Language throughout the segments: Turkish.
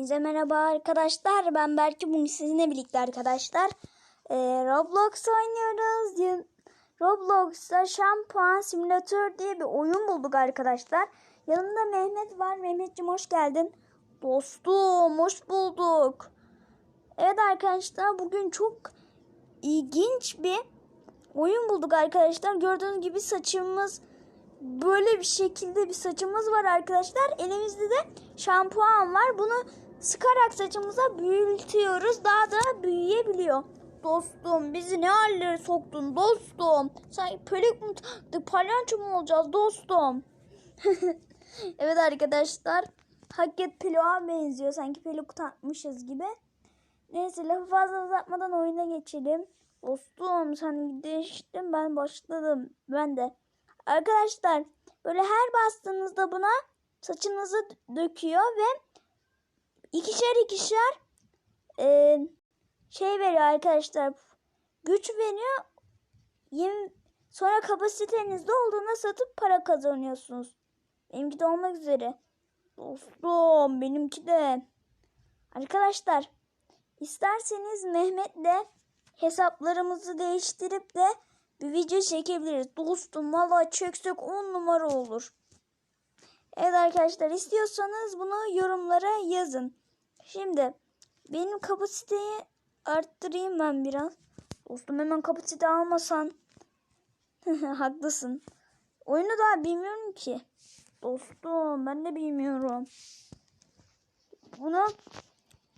Hepinize merhaba arkadaşlar. Ben Berke. Bugün sizinle birlikte arkadaşlar. Ee, Roblox oynuyoruz. Roblox'ta şampuan simülatör diye bir oyun bulduk arkadaşlar. Yanımda Mehmet var. Mehmetciğim hoş geldin. Dostum hoş bulduk. Evet arkadaşlar bugün çok ilginç bir oyun bulduk arkadaşlar. Gördüğünüz gibi saçımız böyle bir şekilde bir saçımız var arkadaşlar. Elimizde de şampuan var. Bunu sıkarak saçımıza büyütüyoruz. Daha da büyüyebiliyor. Dostum bizi ne hallere soktun dostum. Sen mi taktık palyaço mu olacağız dostum? evet arkadaşlar. Hakikat peluğa benziyor. Sanki peluk takmışız gibi. Neyse lafı fazla uzatmadan oyuna geçelim. Dostum sen geçtin ben başladım. Ben de. Arkadaşlar böyle her bastığınızda buna saçınızı döküyor ve ikişer ikişer e, şey veriyor arkadaşlar. Güç veriyor. Yem, sonra kapasitenizde olduğunda satıp para kazanıyorsunuz. Benimki de olmak üzere. Dostum benimki de. Arkadaşlar isterseniz Mehmet'le hesaplarımızı değiştirip de bir video çekebiliriz. Dostum valla çeksek 10 numara olur. Evet arkadaşlar istiyorsanız bunu yorumlara yazın. Şimdi benim kapasiteyi arttırayım ben biraz. Dostum hemen kapasite almasan. Haklısın. Oyunu daha bilmiyorum ki. Dostum ben de bilmiyorum. Bunu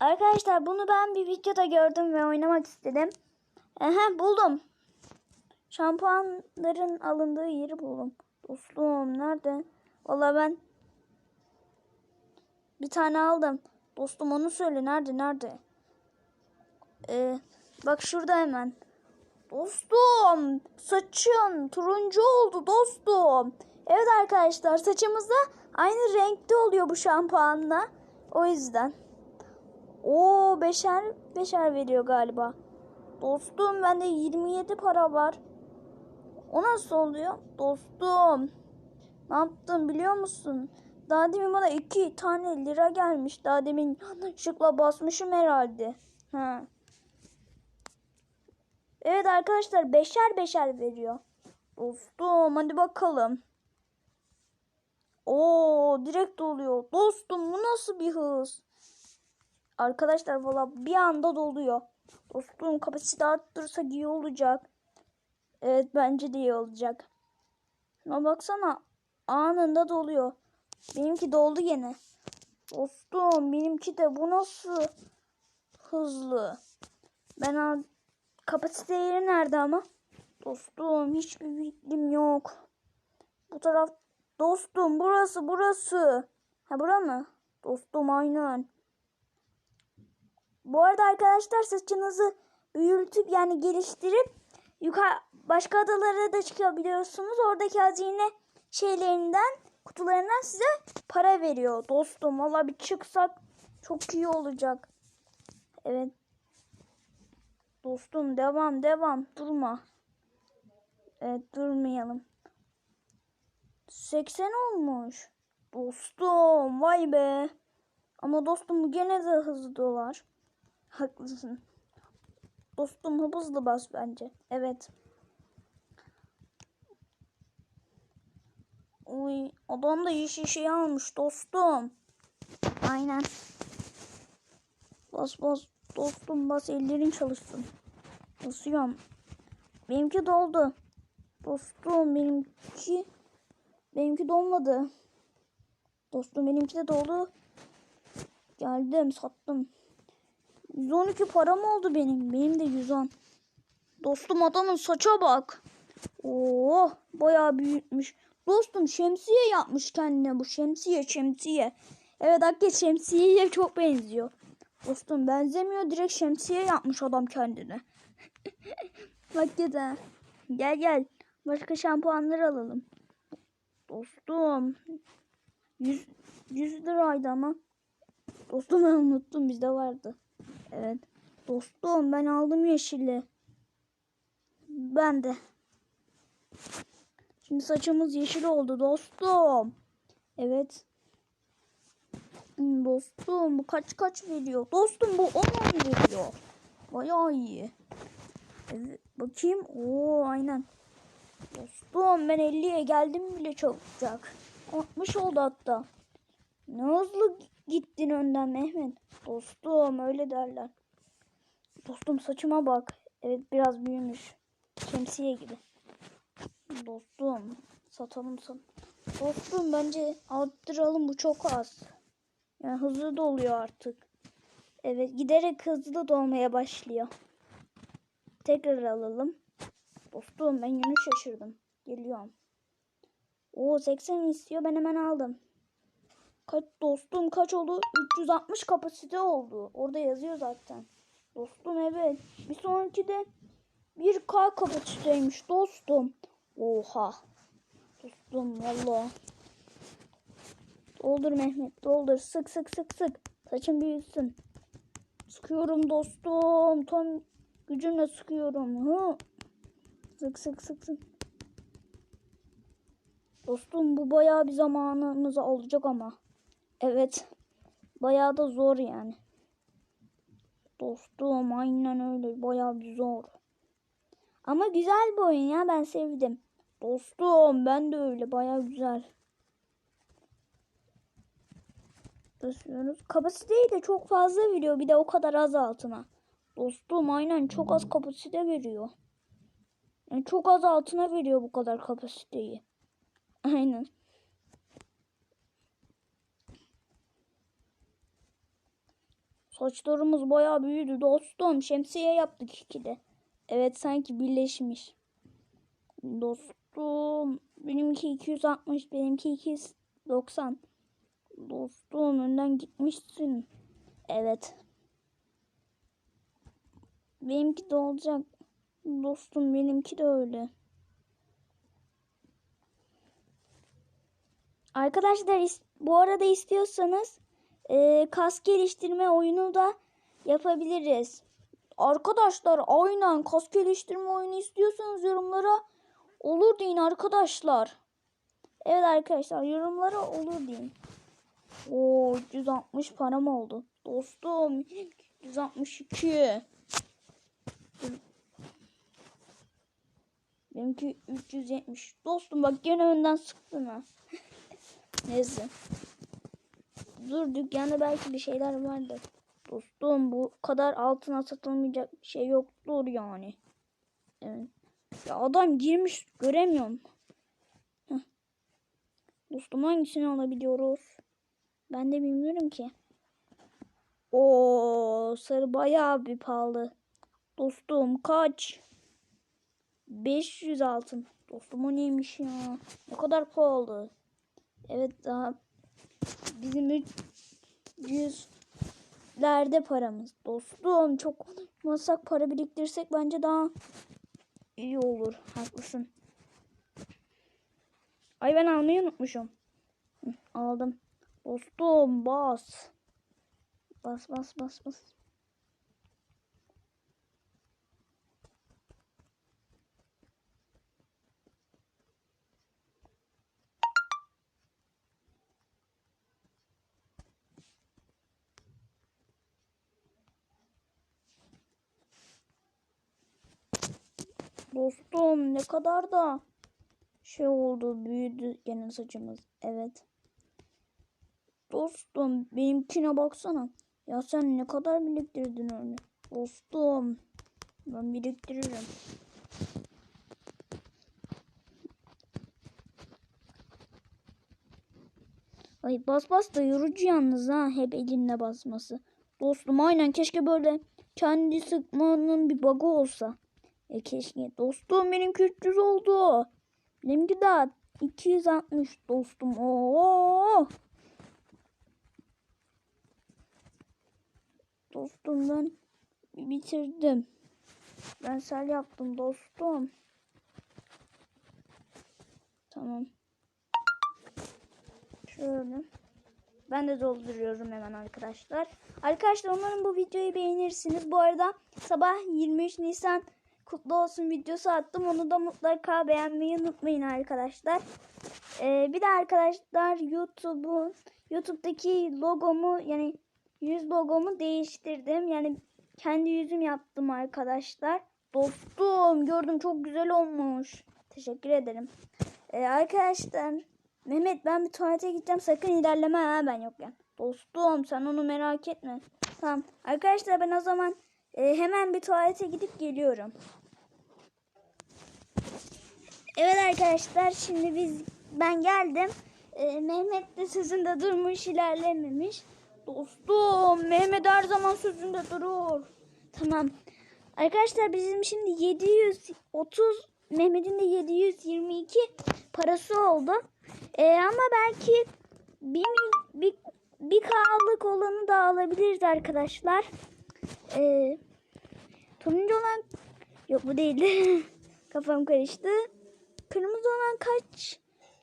arkadaşlar bunu ben bir videoda gördüm ve oynamak istedim. Aha buldum. Şampuanların alındığı yeri buldum. Dostum nerede? Valla ben bir tane aldım. Dostum onu söyle nerede nerede? Ee, bak şurada hemen. Dostum saçın turuncu oldu dostum. Evet arkadaşlar saçımızda aynı renkte oluyor bu şampuanla. O yüzden. Oo beşer beşer veriyor galiba. Dostum bende 27 para var. O nasıl oluyor? Dostum. Ne yaptın biliyor musun? Daha demin bana iki tane lira gelmiş. Daha demin yanlışlıkla basmışım herhalde. Ha. Evet arkadaşlar beşer beşer veriyor. Dostum hadi bakalım. Oo direkt oluyor. Dostum bu nasıl bir hız? Arkadaşlar valla bir anda doluyor. Dostum kapasite arttırırsak iyi olacak. Evet bence de iyi olacak. Ama baksana anında doluyor. Benimki doldu yine. Dostum benimki de bu nasıl hızlı. Ben kapasite yeri nerede ama? Dostum hiçbir fikrim yok. Bu taraf dostum burası burası. Ha bura mı? Dostum aynen. Bu arada arkadaşlar saçınızı büyütüp yani geliştirip yukarı başka adalara da çıkabiliyorsunuz. Oradaki hazine şeylerinden kutularından size para veriyor dostum. Valla bir çıksak çok iyi olacak. Evet. Dostum devam devam durma. Evet durmayalım. 80 olmuş. Dostum vay be. Ama dostum gene de hızlı dolar. Haklısın. Dostum hızlı bas bence. Evet. Uy, adam da yeşil şey almış dostum. Aynen. Bas bas dostum bas ellerin çalışsın. Basıyorum. Benimki doldu. Dostum benimki benimki dolmadı. Dostum benimki de doldu. Geldim sattım. 112 param oldu benim. Benim de 110. Dostum adamın saça bak. Oo, bayağı büyütmüş. Dostum şemsiye yapmış kendine bu şemsiye şemsiye. Evet hakikaten şemsiyeye çok benziyor. Dostum benzemiyor direkt şemsiye yapmış adam kendine. hakikaten. Gel gel. Başka şampuanlar alalım. Dostum. 100, 100 liraydı ama. Dostum ben unuttum bizde vardı. Evet. Dostum ben aldım yeşili. Ben de. Şimdi saçımız yeşil oldu dostum. Evet. Dostum bu kaç kaç veriyor? Dostum bu 10 veriyor. Bayağı iyi. Evet, bakayım. Oo aynen. Dostum ben 50'ye geldim bile çabucak. 60 oldu hatta. Ne hızlı gittin önden Mehmet. Dostum öyle derler. Dostum saçıma bak. Evet biraz büyümüş. Şemsiye gibi. Dostum satalım san. Dostum bence arttıralım bu çok az. Yani hızlı doluyor artık. Evet giderek hızlı dolmaya başlıyor. Tekrar alalım. Dostum ben yine şaşırdım. Geliyorum. Oo 80 istiyor ben hemen aldım. Kaç dostum kaç oldu? 360 kapasite oldu. Orada yazıyor zaten. Dostum evet. Bir sonraki de 1K kapasiteymiş dostum. Oha. Dostum valla. Doldur Mehmet doldur. Sık sık sık sık. Saçın büyüsün. Sıkıyorum dostum. Tam gücümle sıkıyorum. Hı. Sık sık sık sık. Dostum bu bayağı bir zamanımızı alacak ama. Evet. Bayağı da zor yani. Dostum aynen öyle. Bayağı bir zor. Ama güzel bir oyun ya ben sevdim. Dostum ben de öyle bayağı güzel. Basıyoruz. Kapasiteyi de çok fazla veriyor. Bir de o kadar az altına. Dostum aynen çok az kapasite veriyor. Yani çok az altına veriyor bu kadar kapasiteyi. Aynen. Saçlarımız bayağı büyüdü dostum. Şemsiye yaptık ikide. Evet sanki birleşmiş. Dostum benimki 260 benimki 290. Dostum önden gitmişsin. Evet. Benimki de olacak. Dostum benimki de öyle. Arkadaşlar bu arada istiyorsanız e, kas geliştirme oyunu da yapabiliriz. Arkadaşlar aynen kas geliştirme oyunu istiyorsanız yorumlara olur deyin arkadaşlar. Evet arkadaşlar yorumlara olur deyin. Oo 160 param oldu. Dostum 162. Benimki 370. Dostum bak gene önden sıktın ha. Neyse. Dur dükkanda belki bir şeyler vardır. Dostum bu kadar altına satılmayacak bir şey yoktur yani. Evet. Ya adam girmiş göremiyorum. Dostum hangisini alabiliyoruz? Ben de bilmiyorum ki. O sarı bayağı bir pahalı. Dostum kaç? 500 altın. Dostum o neymiş ya? Ne kadar pahalı. Evet daha bizim 300'lerde paramız. Dostum çok masak para biriktirsek bence daha iyi olur. Haklısın. Ay ben almayı unutmuşum. Aldım. Dostum bas. Bas bas bas bas. Dostum ne kadar da şey oldu büyüdü gene saçımız. Evet. Dostum benimkine baksana. Ya sen ne kadar biriktirdin öyle. Dostum ben biriktiririm. Ay bas bas da yorucu yalnız ha hep elinle basması. Dostum aynen keşke böyle kendi sıkmanın bir bug'ı olsa. E keşke dostum benimki 300 oldu. Benimki daha 260 dostum. Oo. Dostum ben bitirdim. Ben sel yaptım dostum. Tamam. Şöyle. Ben de dolduruyorum hemen arkadaşlar. Arkadaşlar umarım bu videoyu beğenirsiniz. Bu arada sabah 23 Nisan kutlu olsun videosu attım. Onu da mutlaka beğenmeyi unutmayın arkadaşlar. Ee, bir de arkadaşlar YouTube'un YouTube'daki logomu yani yüz logomu değiştirdim. Yani kendi yüzüm yaptım arkadaşlar. Dostum gördüm çok güzel olmuş. Teşekkür ederim. Ee, arkadaşlar Mehmet ben bir tuvalete gideceğim sakın ilerleme ha ben yokken. Dostum sen onu merak etme. Tamam arkadaşlar ben o zaman e, hemen bir tuvalete gidip geliyorum. Evet arkadaşlar şimdi biz ben geldim. Ee, Mehmet de sözünde durmuş ilerlememiş. Dostum Mehmet her zaman sözünde durur. Tamam. Arkadaşlar bizim şimdi 730 Mehmet'in de 722 parası oldu. Ee, ama belki bir, bir, bir K'lık olanı da alabiliriz arkadaşlar. Ee, turuncu olan yok bu değildi. Kafam karıştı. Kırmızı olan kaç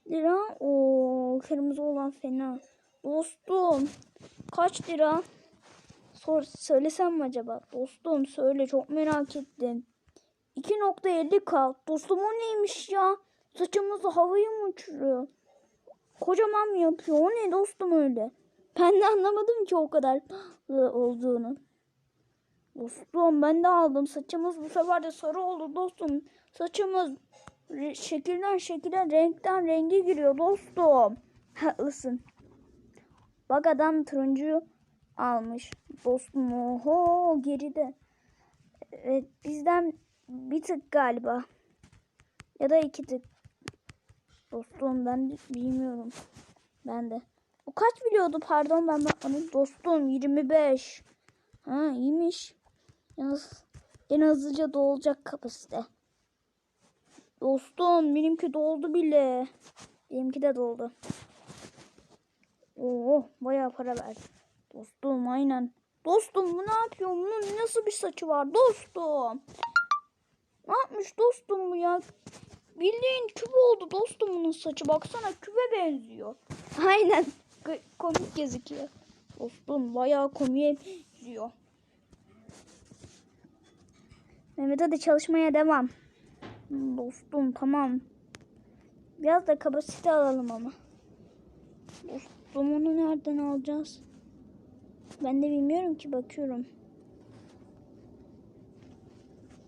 lira? Oo, kırmızı olan fena. Dostum kaç lira? Sor, söylesem mi acaba? Dostum söyle çok merak ettim. 2.50k. Dostum o neymiş ya? Saçımızı havaya mı uçuruyor? Kocaman mı yapıyor? O ne dostum öyle? Ben de anlamadım ki o kadar olduğunu. Dostum ben de aldım. Saçımız bu sefer de sarı oldu dostum. Saçımız şekilden şekile renkten renge giriyor dostum. Haklısın. Bak adam turuncu almış. Dostum oho geride. Evet bizden bir tık galiba. Ya da iki tık. Dostum ben bilmiyorum. Ben de. O kaç biliyordu pardon ben bakmadım. Dostum 25. Ha iyiymiş. Yalnız en hızlıca dolacak kapasite. Dostum benimki doldu bile. Benimki de doldu. Oo bayağı para verdi. Dostum aynen. Dostum bu ne yapıyor? Bunun nasıl bir saçı var dostum? Ne yapmış dostum bu ya? Bildiğin küp oldu dostum bunun saçı. Baksana küpe benziyor. Aynen. Komik gözüküyor. Dostum bayağı komiğe benziyor. Mehmet hadi çalışmaya devam. Dostum tamam. Biraz da kapasite alalım ama. Dostum onu nereden alacağız? Ben de bilmiyorum ki bakıyorum.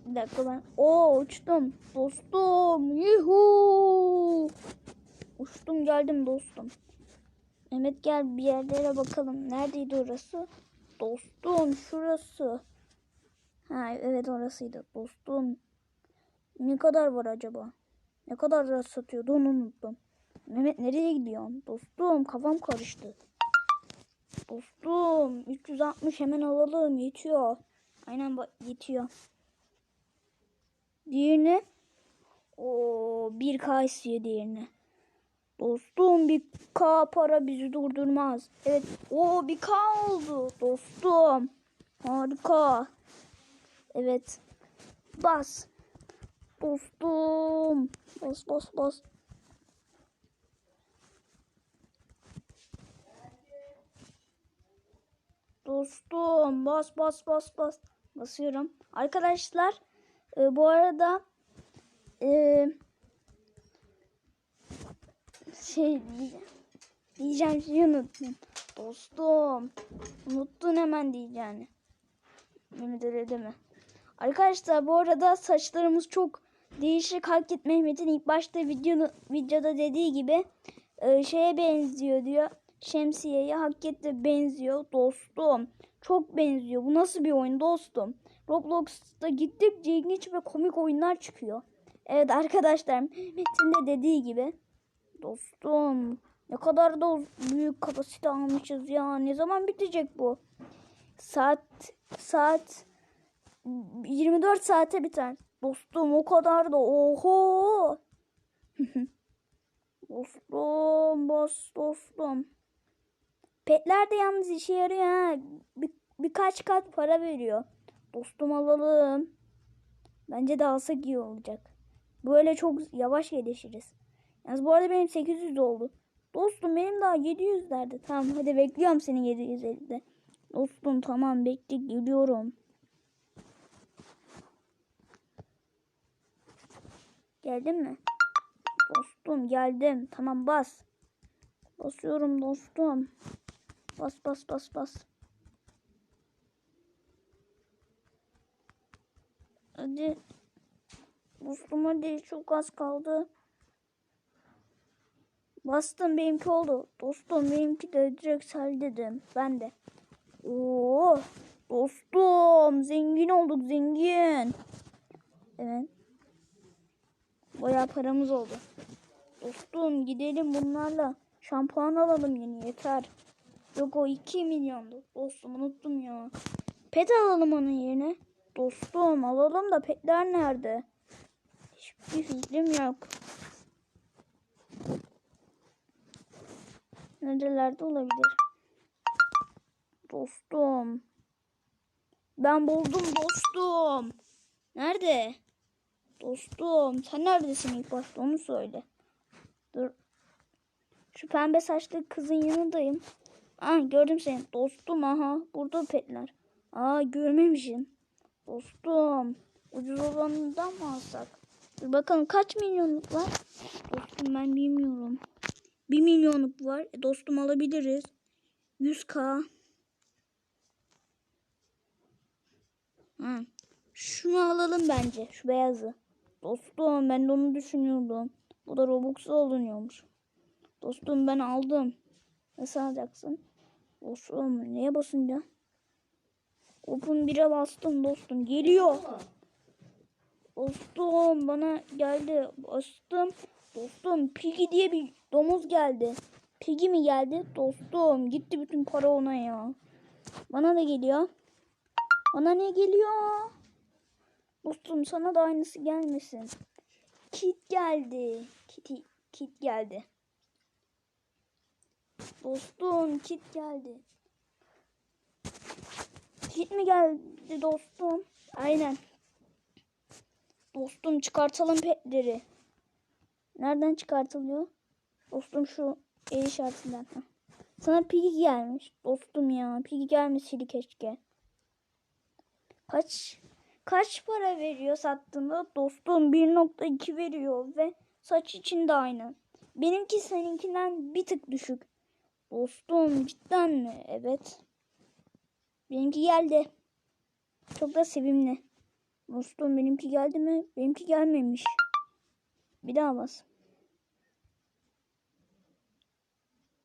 Bir dakika ben. Oo uçtum. Dostum. Yuhu. Uçtum geldim dostum. Mehmet gel bir yerlere bakalım. Neredeydi orası? Dostum şurası. Ha evet orasıydı. Dostum. Ne kadar var acaba? Ne kadar da satıyordu onu unuttum. Mehmet nereye gidiyorsun? Dostum kafam karıştı. Dostum 360 hemen alalım yetiyor. Aynen bak yetiyor. Diğerini o 1K istiyor diğerini. Dostum 1K para bizi durdurmaz. Evet o 1K oldu dostum. Harika. Evet. Bas. Dostum. Bas bas bas. Dostum bas bas bas bas. Basıyorum. Arkadaşlar e, bu arada e, şey diyeceğim. Şeyi unuttum. Dostum. Unuttun hemen diyeceğini. Öyle deme. Arkadaşlar bu arada saçlarımız çok değişik. Hareket Mehmet'in ilk başta video, videoda dediği gibi e, şeye benziyor diyor. Şemsiyeye hakikaten benziyor dostum. Çok benziyor. Bu nasıl bir oyun dostum? Roblox'ta gittikçe ilginç ve komik oyunlar çıkıyor. Evet arkadaşlar Mehmet'in de dediği gibi. Dostum ne kadar da büyük kapasite almışız ya. Ne zaman bitecek bu? Saat saat 24 saate biter. Dostum o kadar da oho. dostum boss dostum. Petler de yalnız işe yarıyor ha. Bir, birkaç kat para veriyor. Dostum alalım. Bence de alsak iyi olacak. Böyle çok yavaş gelişiriz. Yalnız bu arada benim 800 oldu. Dostum benim daha 700'lerde. Tamam hadi bekliyorum seni 750'de. Dostum tamam bekle geliyorum. Geldin mi? Dostum geldim. Tamam bas. Basıyorum dostum. Bas bas bas bas. Hadi. Dostum hadi çok az kaldı. Bastım benimki oldu. Dostum benimki de direkt sel dedim. Ben de. Oo, dostum zengin olduk zengin. Evet. Bayağı paramız oldu. Dostum gidelim bunlarla. Şampuan alalım yeni yeter. Yok o 2 milyondu. Dostum unuttum ya. Pet alalım onun yerine. Dostum alalım da petler nerede? Hiçbir fikrim yok. Nerelerde olabilir? Dostum. Ben buldum dostum. Nerede? Dostum sen neredesin ilk başta onu söyle. Dur. Şu pembe saçlı kızın yanındayım. Aa gördüm seni. Dostum aha burada petler. Aa görmemişim. Dostum ucuz olanından mı alsak? Dur bakalım kaç milyonluk var? Dostum ben bilmiyorum. 1 milyonluk var. E, dostum alabiliriz. 100k. Ha. Şunu alalım bence. Şu beyazı. Dostum ben de onu düşünüyordum. Bu da Robux'a alınıyormuş. Dostum ben aldım. Nasıl alacaksın? Dostum neye basınca? Open 1'e bastım dostum. Geliyor. Dostum bana geldi. Bastım. Dostum Piggy diye bir domuz geldi. Piggy mi geldi? Dostum gitti bütün para ona ya. Bana da geliyor. Bana ne geliyor? Dostum sana da aynısı gelmesin. Kit geldi. Kit, kit geldi. Dostum kit geldi. Kit mi geldi dostum? Aynen. Dostum çıkartalım petleri. Nereden çıkartılıyor? Dostum şu el işaretinden. Sana Piggy gelmiş. Dostum ya. Piggy gelmeseydi keşke. Kaç kaç para veriyor sattığında? Dostum 1.2 veriyor ve saç için de aynı. Benimki seninkinden bir tık düşük. Dostum cidden mi? Evet. Benimki geldi. Çok da sevimli. Dostum benimki geldi mi? Benimki gelmemiş. Bir daha bas.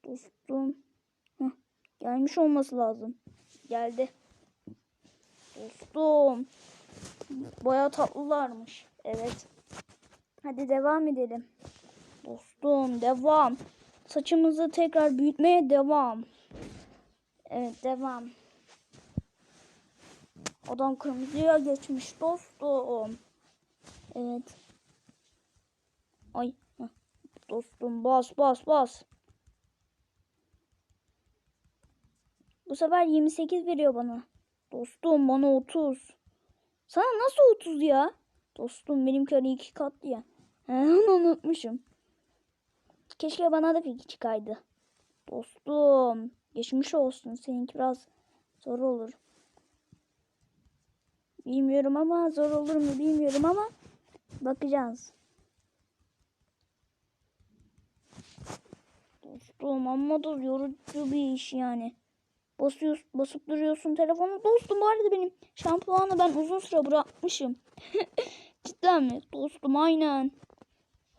Dostum. Heh, gelmiş olması lazım. Geldi. Dostum. Baya tatlılarmış. Evet. Hadi devam edelim. Dostum devam. Saçımızı tekrar büyütmeye devam. Evet devam. Adam kırmızıya geçmiş dostum. Evet. Ay. Dostum bas bas bas. Bu sefer 28 veriyor bana. Dostum bana 30. Sana nasıl 30 ya? Dostum benimki hani iki katlı ya. Onu unutmuşum. Keşke bana da fikir çıkaydı. Dostum geçmiş olsun. Seninki biraz zor olur. Bilmiyorum ama zor olur mu bilmiyorum ama bakacağız. Dostum amma da yorucu bir iş yani. Basıyor, basıp duruyorsun telefonu. Dostum bu arada benim şampuanı ben uzun süre bırakmışım. Cidden mi? Dostum aynen.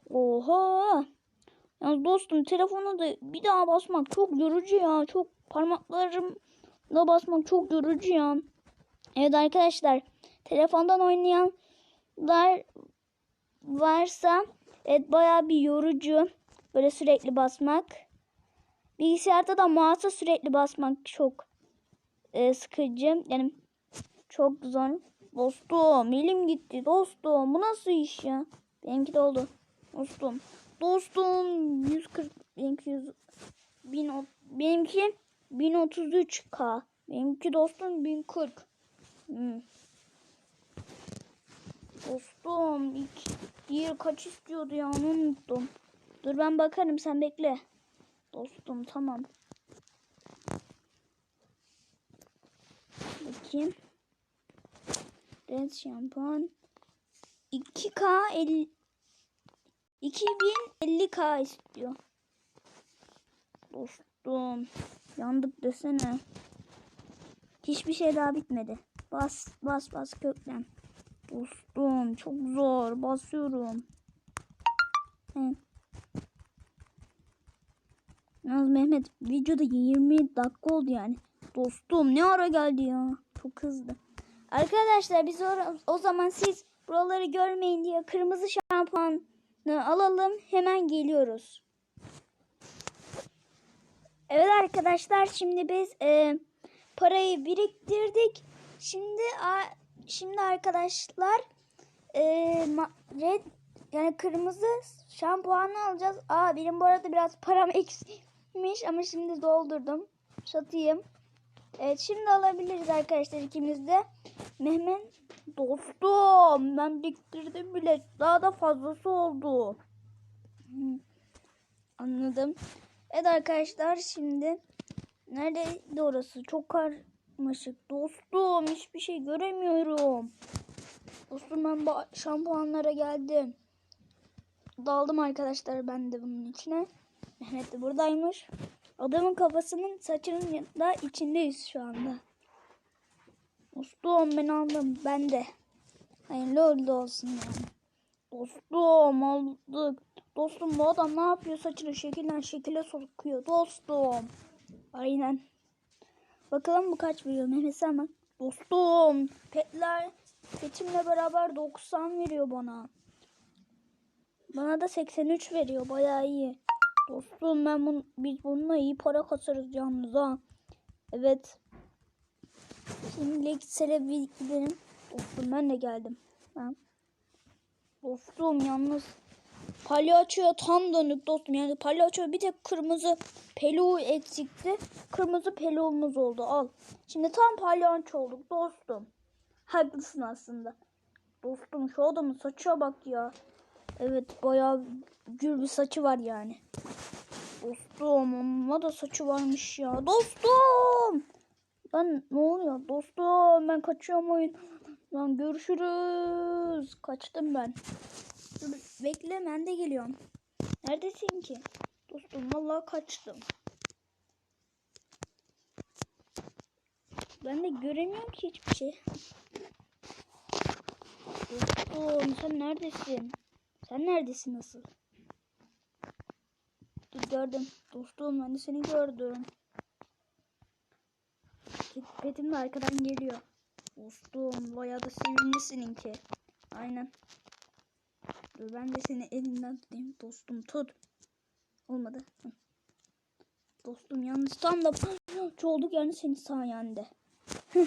Oha. Yani dostum telefonu da bir daha basmak çok yorucu ya. Çok parmaklarımla basmak çok yorucu ya. Evet arkadaşlar telefondan oynayanlar varsa evet bayağı bir yorucu. Böyle sürekli basmak. Bilgisayarda da mouse'a sürekli basmak çok e, sıkıcı. Yani çok zor. Dostum elim gitti dostum. Bu nasıl iş ya? Benimki de oldu. Dostum. Dostum 140 benimki 100 bin, benimki 1033k. Benimki dostum 1040. Hmm. Dostum ilk diğer kaç istiyordu ya onu unuttum. Dur ben bakarım sen bekle. Dostum tamam. Bakayım. Red şampuan. 2K 50 2050K istiyor. Dostum. Yandık desene. Hiçbir şey daha bitmedi. Bas bas bas köklen. Dostum çok zor. Basıyorum. He. Yalnız Mehmet videoda 20 dakika oldu yani. Dostum ne ara geldi ya. Çok hızlı. Arkadaşlar biz o, zaman siz buraları görmeyin diye kırmızı şampuanı alalım. Hemen geliyoruz. Evet arkadaşlar şimdi biz e, parayı biriktirdik. Şimdi a- şimdi arkadaşlar e, ma- red yani kırmızı şampuanı alacağız. Aa benim bu arada biraz param eksikmiş ama şimdi doldurdum. Satayım. Evet şimdi alabiliriz arkadaşlar ikimiz de. Mehmet dostum ben biriktirdim bile daha da fazlası oldu. Anladım. Evet arkadaşlar şimdi neredeydi orası? Çok karmaşık. Dostum hiçbir şey göremiyorum. Dostum ben şampuanlara geldim. Daldım arkadaşlar ben de bunun içine. Mehmet de buradaymış. Adamın kafasının saçının da içindeyiz şu anda. Dostum ben aldım. Ben de. Hayırlı uğurlu olsun yani. Dostum aldık. Dostum bu adam ne yapıyor? Saçını şekilden şekile sokuyor. Dostum. Aynen. Bakalım bu kaç veriyor Mehmet bak. Dostum. Petler petimle beraber 90 veriyor bana. Bana da 83 veriyor. Bayağı iyi. Dostum ben bun, biz bununla iyi para kasarız yalnız ha. Evet. Şimdilik sele bir gidelim. Dostum ben de geldim. Ha. Dostum yalnız palyaçoya tam dönük dostum. Yani palyaço bir tek kırmızı peluğu eksikti. Kırmızı peluğumuz oldu al. Şimdi tam palyaço olduk dostum. Haklısın aslında. Dostum şu adamın saçına bak ya. Evet bayağı gür bir saçı var yani. Dostum amma da saçı varmış ya. Dostum. Lan ne oluyor? Dostum ben kaçıyorum oyun. Lan görüşürüz. Kaçtım ben. Dur, bekle ben de geliyorum. Neredesin ki? Dostum vallahi kaçtım. Ben de göremiyorum ki hiçbir şey. Dostum sen neredesin? Sen neredesin nasıl? Dur gördüm. Dostum ben de seni gördüm. Petim de arkadan geliyor. Dostum bayağı da sevimli seninki. Aynen. Dur ben de seni elinden tutayım. Dostum tut. Olmadı. Hı. Dostum yalnız tam da olduk yani senin sayende.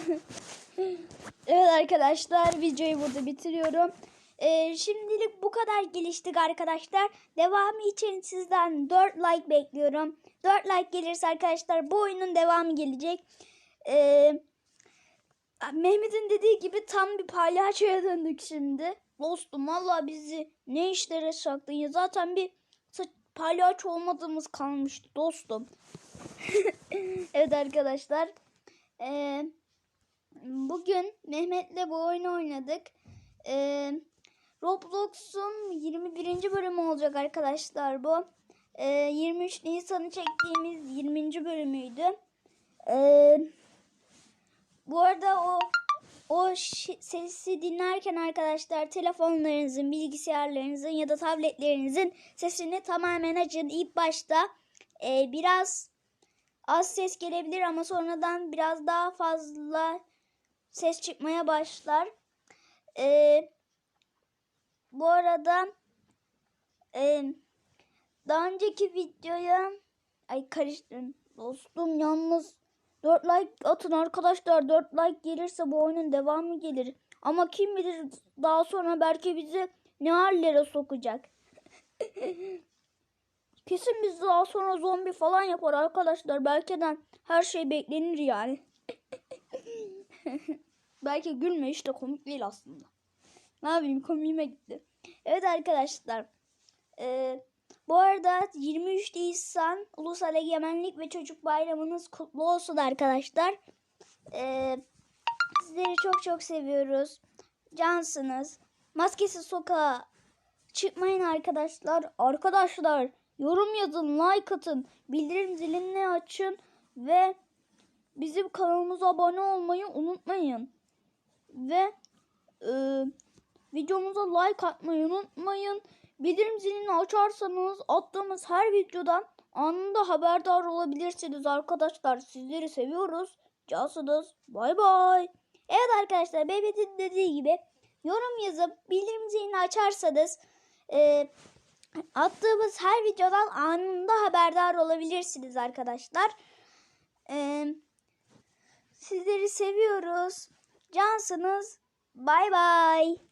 evet arkadaşlar videoyu burada bitiriyorum. Ee, şimdilik bu kadar geliştik arkadaşlar. Devamı için sizden 4 like bekliyorum. 4 like gelirse arkadaşlar bu oyunun devamı gelecek. Ee, Mehmet'in dediği gibi tam bir palyaçoya döndük şimdi. Dostum valla bizi ne işlere soktun ya. Zaten bir palyaço olmadığımız kalmıştı dostum. evet arkadaşlar. Ee, bugün Mehmet'le bu oyunu oynadık. Ee, Roblox'un 21. bölümü olacak arkadaşlar bu. Ee, 23 Nisan'ı çektiğimiz 20. bölümüydü. Ee, bu arada o o sesi dinlerken arkadaşlar telefonlarınızın, bilgisayarlarınızın ya da tabletlerinizin sesini tamamen açın. İlk başta e, biraz az ses gelebilir ama sonradan biraz daha fazla ses çıkmaya başlar. E, bu arada e, daha önceki videoya ay karıştırın dostum yalnız 4 like atın arkadaşlar 4 like gelirse bu oyunun devamı gelir. Ama kim bilir daha sonra belki bizi ne hallere sokacak. Kesin biz daha sonra zombi falan yapar arkadaşlar. Belki de her şey beklenir yani. Belki gülme işte komik değil aslında ne yapayım komiğime gitti evet arkadaşlar eee bu arada 23 Nisan Ulusal Egemenlik ve Çocuk Bayramınız kutlu olsun arkadaşlar. Ee, sizleri çok çok seviyoruz. Cansınız. Maskesiz sokağa çıkmayın arkadaşlar. Arkadaşlar yorum yazın, like atın, bildirim zilini açın ve bizim kanalımıza abone olmayı unutmayın. Ve e, videomuza like atmayı unutmayın. Bildirim zilini açarsanız attığımız her videodan anında haberdar olabilirsiniz arkadaşlar. Sizleri seviyoruz. Cansınız. Bay bay. Evet arkadaşlar Mehmet'in dediği gibi yorum yazıp bildirim zilini açarsanız e, attığımız her videodan anında haberdar olabilirsiniz arkadaşlar. E, sizleri seviyoruz. Cansınız. Bay bay.